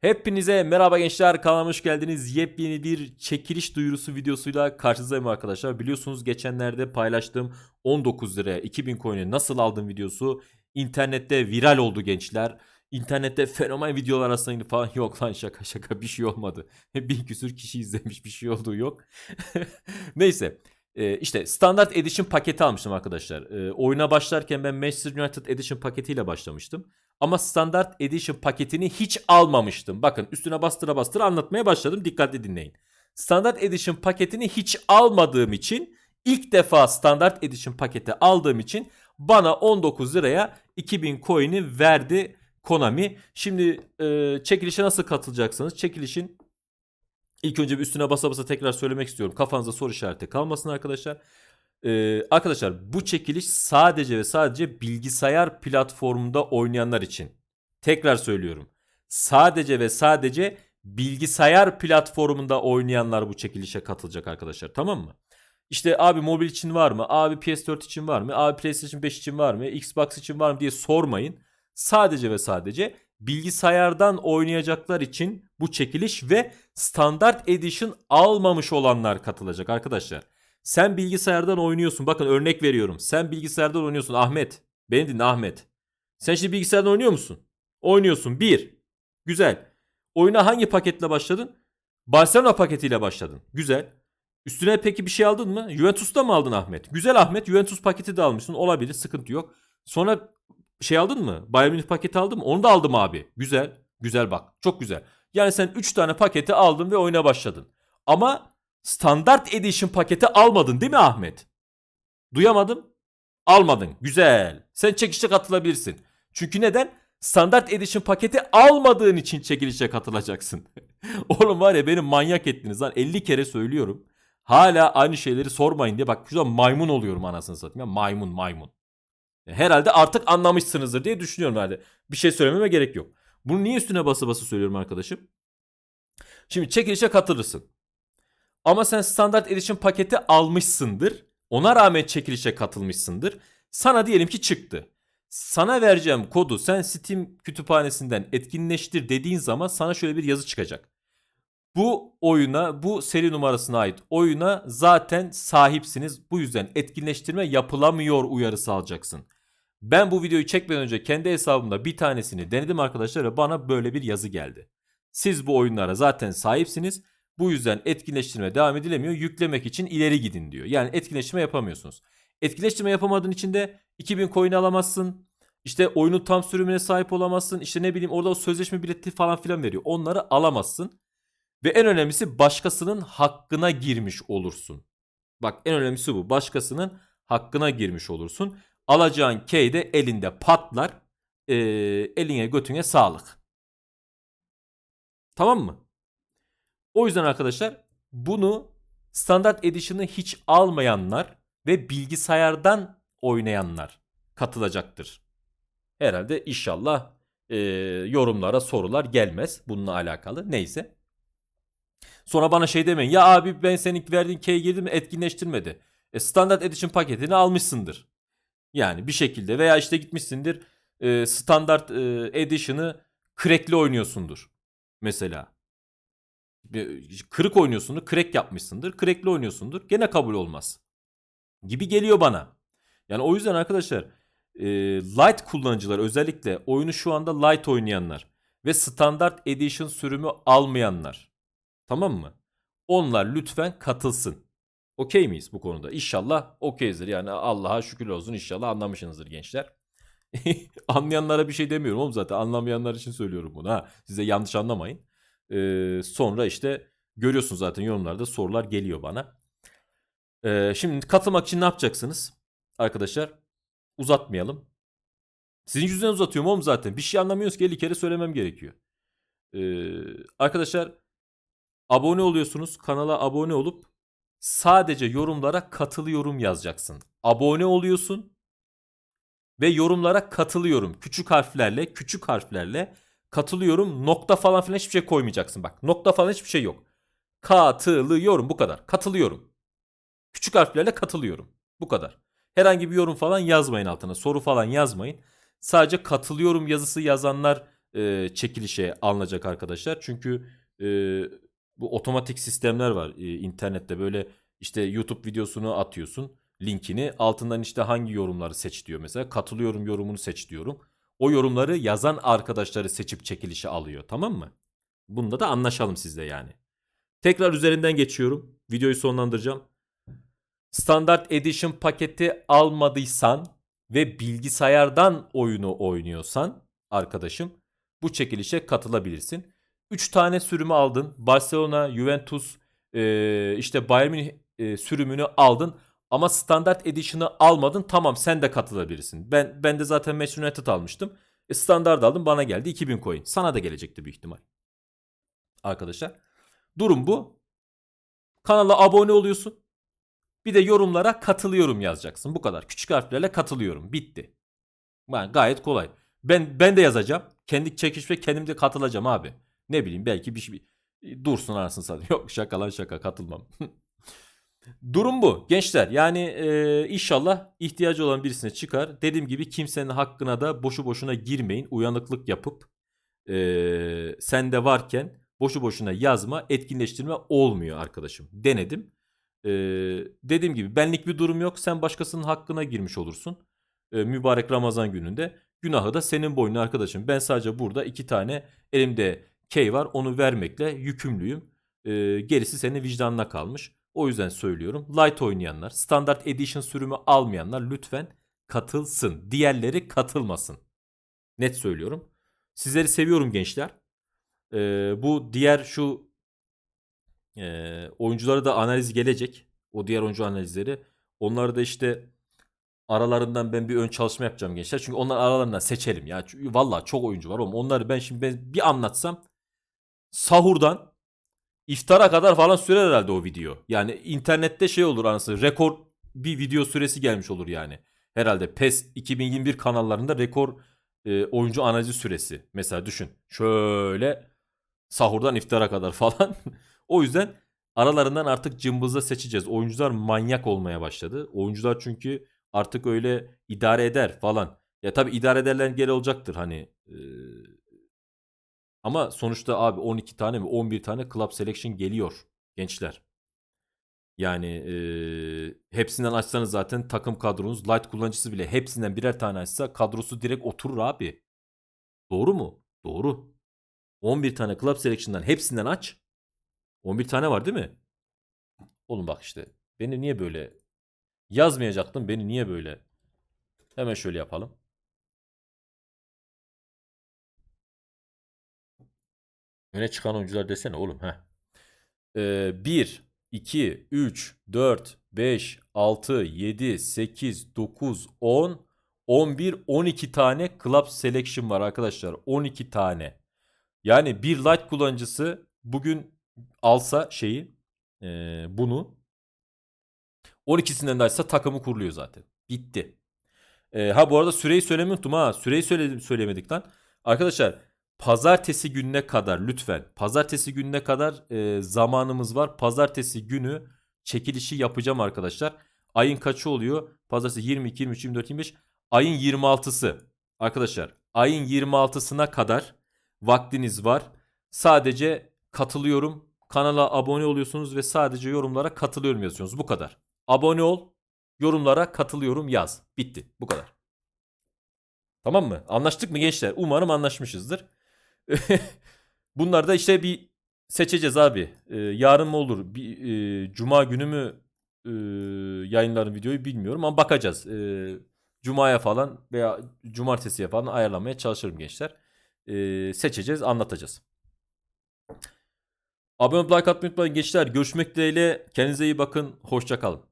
Hepinize merhaba gençler kanalıma hoş geldiniz. Yepyeni bir çekiliş duyurusu videosuyla karşınızdayım arkadaşlar. Biliyorsunuz geçenlerde paylaştığım 19 liraya 2000 coin'i nasıl aldım videosu internette viral oldu gençler. İnternette fenomen videolar arasında falan yok lan şaka şaka bir şey olmadı. Bin küsür kişi izlemiş bir şey olduğu yok. Neyse işte Standard Edition paketi almıştım arkadaşlar. Ee, oyuna başlarken ben Manchester United Edition paketiyle başlamıştım. Ama Standard Edition paketini hiç almamıştım. Bakın üstüne bastıra bastıra anlatmaya başladım. Dikkatli dinleyin. Standard Edition paketini hiç almadığım için ilk defa Standard Edition paketi aldığım için bana 19 liraya 2000 coin'i verdi Konami. Şimdi e, çekilişe nasıl katılacaksınız? Çekilişin ilk önce bir üstüne basa basa tekrar söylemek istiyorum. Kafanızda soru işareti kalmasın arkadaşlar. Ee, arkadaşlar bu çekiliş sadece ve sadece bilgisayar platformunda oynayanlar için. Tekrar söylüyorum. Sadece ve sadece bilgisayar platformunda oynayanlar bu çekilişe katılacak arkadaşlar tamam mı? İşte abi mobil için var mı? Abi PS4 için var mı? Abi PlayStation 5 için var mı? Xbox için var mı diye sormayın. Sadece ve sadece bilgisayardan oynayacaklar için bu çekiliş ve Standard Edition almamış olanlar katılacak arkadaşlar. Sen bilgisayardan oynuyorsun. Bakın örnek veriyorum. Sen bilgisayardan oynuyorsun Ahmet. Beni dinle Ahmet. Sen şimdi bilgisayardan oynuyor musun? Oynuyorsun. Bir. Güzel. Oyuna hangi paketle başladın? Barcelona paketiyle başladın. Güzel. Üstüne peki bir şey aldın mı? Juventus'ta mı aldın Ahmet? Güzel Ahmet. Juventus paketi de almışsın. Olabilir. Sıkıntı yok. Sonra şey aldın mı? Bayern Münih paketi aldın mı? Onu da aldım abi. Güzel. Güzel bak. Çok güzel. Yani sen 3 tane paketi aldın ve oyuna başladın. Ama Standart Edition paketi almadın değil mi Ahmet? Duyamadım. Almadın. Güzel. Sen çekişe katılabilirsin. Çünkü neden? Standart Edition paketi almadığın için çekilişe katılacaksın. Oğlum var ya beni manyak ettiniz lan. 50 kere söylüyorum. Hala aynı şeyleri sormayın diye. Bak şurada maymun oluyorum anasını satayım. Ya, maymun maymun. Herhalde artık anlamışsınızdır diye düşünüyorum herhalde. Bir şey söylememe gerek yok. Bunu niye üstüne bası bası söylüyorum arkadaşım? Şimdi çekilişe katılırsın. Ama sen Standard Edition paketi almışsındır. Ona rağmen çekilişe katılmışsındır. Sana diyelim ki çıktı. Sana vereceğim kodu sen Steam kütüphanesinden etkinleştir dediğin zaman sana şöyle bir yazı çıkacak. Bu oyuna, bu seri numarasına ait oyuna zaten sahipsiniz. Bu yüzden etkinleştirme yapılamıyor uyarısı alacaksın. Ben bu videoyu çekmeden önce kendi hesabımda bir tanesini denedim arkadaşlar ve bana böyle bir yazı geldi. Siz bu oyunlara zaten sahipsiniz. Bu yüzden etkinleştirme devam edilemiyor. Yüklemek için ileri gidin diyor. Yani etkinleştirme yapamıyorsunuz. Etkinleştirme yapamadığın için de 2000 coin alamazsın. İşte oyunun tam sürümüne sahip olamazsın. İşte ne bileyim orada o sözleşme bileti falan filan veriyor. Onları alamazsın. Ve en önemlisi başkasının hakkına girmiş olursun. Bak en önemlisi bu. Başkasının hakkına girmiş olursun. Alacağın key de elinde patlar. Ee, eline götüne sağlık. Tamam mı? O yüzden arkadaşlar bunu Standard Edition'ı hiç almayanlar ve bilgisayardan oynayanlar katılacaktır. Herhalde inşallah e, yorumlara sorular gelmez bununla alakalı. Neyse. Sonra bana şey demeyin. Ya abi ben senin verdiğin key girdim etkinleştirmedi. E, Standard Edition paketini almışsındır. Yani bir şekilde veya işte gitmişsindir e, Standard e, Edition'ı crack'li oynuyorsundur. Mesela kırık oynuyorsundur, crack yapmışsındır, crack'li oynuyorsundur. Gene kabul olmaz. Gibi geliyor bana. Yani o yüzden arkadaşlar e, light kullanıcılar özellikle oyunu şu anda light oynayanlar ve standart edition sürümü almayanlar. Tamam mı? Onlar lütfen katılsın. Okey miyiz bu konuda? İnşallah okeyizdir. Yani Allah'a şükür olsun inşallah anlamışsınızdır gençler. Anlayanlara bir şey demiyorum oğlum zaten. Anlamayanlar için söylüyorum bunu ha. Size yanlış anlamayın. Ee, sonra işte görüyorsunuz zaten yorumlarda sorular geliyor bana. Ee, şimdi katılmak için ne yapacaksınız? Arkadaşlar uzatmayalım. Sizin yüzünden uzatıyorum oğlum zaten. Bir şey anlamıyoruz ki 50 kere söylemem gerekiyor. Ee, arkadaşlar abone oluyorsunuz. Kanala abone olup sadece yorumlara katılıyorum yazacaksın. Abone oluyorsun ve yorumlara katılıyorum. Küçük harflerle, küçük harflerle katılıyorum. Nokta falan filan hiçbir şey koymayacaksın. Bak nokta falan hiçbir şey yok. Katılıyorum bu kadar. Katılıyorum. Küçük harflerle katılıyorum. Bu kadar. Herhangi bir yorum falan yazmayın altına. Soru falan yazmayın. Sadece katılıyorum yazısı yazanlar e, çekilişe alınacak arkadaşlar. Çünkü e, bu otomatik sistemler var e, internette böyle işte YouTube videosunu atıyorsun linkini altından işte hangi yorumları seç diyor mesela katılıyorum yorumunu seç diyorum. O yorumları yazan arkadaşları seçip çekilişe alıyor tamam mı? Bunda da anlaşalım sizle yani. Tekrar üzerinden geçiyorum. Videoyu sonlandıracağım. Standart Edition paketi almadıysan ve bilgisayardan oyunu oynuyorsan arkadaşım bu çekilişe katılabilirsin. 3 tane sürümü aldın. Barcelona, Juventus, e, işte Bayern Münih e, sürümünü aldın. Ama Standart Edition'ı almadın. Tamam sen de katılabilirsin. Ben ben de zaten Manchester United almıştım. E, standart aldım bana geldi 2000 coin. Sana da gelecekti büyük ihtimal. Arkadaşlar. Durum bu. Kanala abone oluyorsun. Bir de yorumlara katılıyorum yazacaksın. Bu kadar. Küçük harflerle katılıyorum. Bitti. Yani gayet kolay. Ben ben de yazacağım. Kendi çekişme kendim de katılacağım abi. Ne bileyim belki bir şey dursun anasını satayım. Yok şaka lan şaka katılmam. Durum bu gençler. Yani e, inşallah ihtiyacı olan birisine çıkar. Dediğim gibi kimsenin hakkına da boşu boşuna girmeyin. Uyanıklık yapıp e, sende varken boşu boşuna yazma, etkinleştirme olmuyor arkadaşım. Denedim. E, dediğim gibi benlik bir durum yok. Sen başkasının hakkına girmiş olursun. E, mübarek Ramazan gününde. Günahı da senin boynuna arkadaşım. Ben sadece burada iki tane elimde key var. Onu vermekle yükümlüyüm. E, gerisi senin vicdanına kalmış. O yüzden söylüyorum. Light oynayanlar, Standard Edition sürümü almayanlar lütfen katılsın. Diğerleri katılmasın. Net söylüyorum. Sizleri seviyorum gençler. Ee, bu diğer şu e, oyunculara da analiz gelecek. O diğer oyuncu analizleri. Onları da işte aralarından ben bir ön çalışma yapacağım gençler. Çünkü onlar aralarından seçelim ya. Çünkü vallahi çok oyuncu var oğlum. Onları ben şimdi ben bir anlatsam sahurdan iftara kadar falan sürer herhalde o video. Yani internette şey olur anasını rekor bir video süresi gelmiş olur yani. Herhalde PES 2021 kanallarında rekor e, oyuncu analizi süresi. Mesela düşün. Şöyle sahurdan iftara kadar falan. o yüzden aralarından artık cımbızla seçeceğiz. Oyuncular manyak olmaya başladı. Oyuncular çünkü artık öyle idare eder falan. Ya tabii idare ederler geri olacaktır hani. E, ama sonuçta abi 12 tane mi 11 tane club selection geliyor gençler. Yani e, hepsinden açsanız zaten takım kadronuz light kullanıcısı bile hepsinden birer tane açsa kadrosu direkt oturur abi. Doğru mu? Doğru. 11 tane club selection'dan hepsinden aç. 11 tane var değil mi? Oğlum bak işte beni niye böyle yazmayacaktım beni niye böyle? Hemen şöyle yapalım. Öne çıkan oyuncular desene oğlum. Heh. Ee, 1, 2, 3, 4, 5, 6, 7, 8, 9, 10, 11, 12 tane club selection var arkadaşlar. 12 tane. Yani bir light kullanıcısı bugün alsa şeyi e, bunu 12'sinden de açsa takımı kuruluyor zaten. Bitti. E, ha bu arada süreyi söylemeyi unuttum ha. Süreyi söyledim, söylemedik lan. Arkadaşlar pazartesi gününe kadar lütfen pazartesi gününe kadar e, zamanımız var. Pazartesi günü çekilişi yapacağım arkadaşlar. Ayın kaçı oluyor? Pazartesi 22, 23, 24, 25. Ayın 26'sı. Arkadaşlar ayın 26'sına kadar vaktiniz var. Sadece katılıyorum. Kanala abone oluyorsunuz ve sadece yorumlara katılıyorum yazıyorsunuz. Bu kadar. Abone ol, yorumlara katılıyorum yaz. Bitti. Bu kadar. Tamam mı? Anlaştık mı gençler? Umarım anlaşmışızdır. Bunlar da işte bir seçeceğiz abi. Ee, yarın mı olur? Bir, e, Cuma günü mü e, yayınların videoyu bilmiyorum ama bakacağız. E, Cuma'ya falan veya cumartesiye falan ayarlamaya çalışırım gençler. E, seçeceğiz, anlatacağız. Abone olup like atmayı unutmayın gençler. Görüşmek dileğiyle. Kendinize iyi bakın. Hoşça kalın.